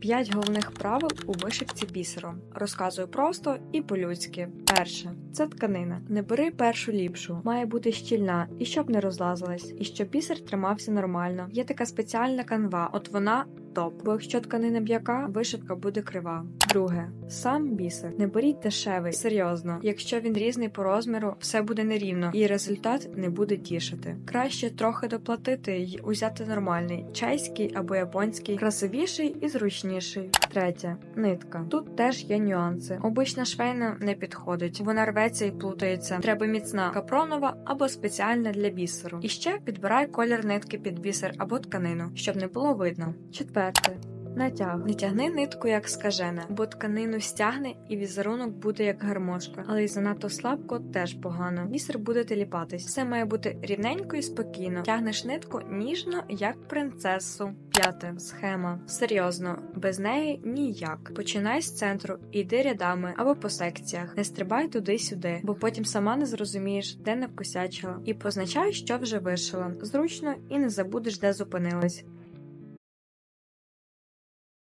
П'ять головних правил у вишивці бісером. Розказую просто і по-людськи. Перше це тканина. Не бери першу ліпшу, має бути щільна і щоб не розлазилась, і щоб бісер тримався нормально. Є така спеціальна канва, от вона. Топ, бо якщо тканина м'яка, вишивка буде крива. Друге, сам бісер. Не беріть дешевий, серйозно. Якщо він різний по розміру, все буде нерівно, і результат не буде тішити. Краще трохи доплатити й узяти нормальний, чайський або японський, красивіший і зручніший. Третє нитка. Тут теж є нюанси. Обична швейна не підходить, вона рветься і плутається. Треба міцна капронова або спеціальна для бісеру. І ще підбирай колір нитки під бісер або тканину, щоб не було видно. Четверте. Натяг. Не тягни нитку як скажена, бо тканину стягне і візерунок буде як гармошка, але й занадто слабко теж погано. Бісер буде теліпатись. Все має бути рівненько і спокійно. Тягнеш нитку ніжно, як принцесу. П'яте схема. Серйозно, без неї ніяк. Починай з центру, іди рядами або по секціях. Не стрибай туди-сюди, бо потім сама не зрозумієш, де навкосячила. І позначай, що вже вишила. Зручно і не забудеш, де зупинилась.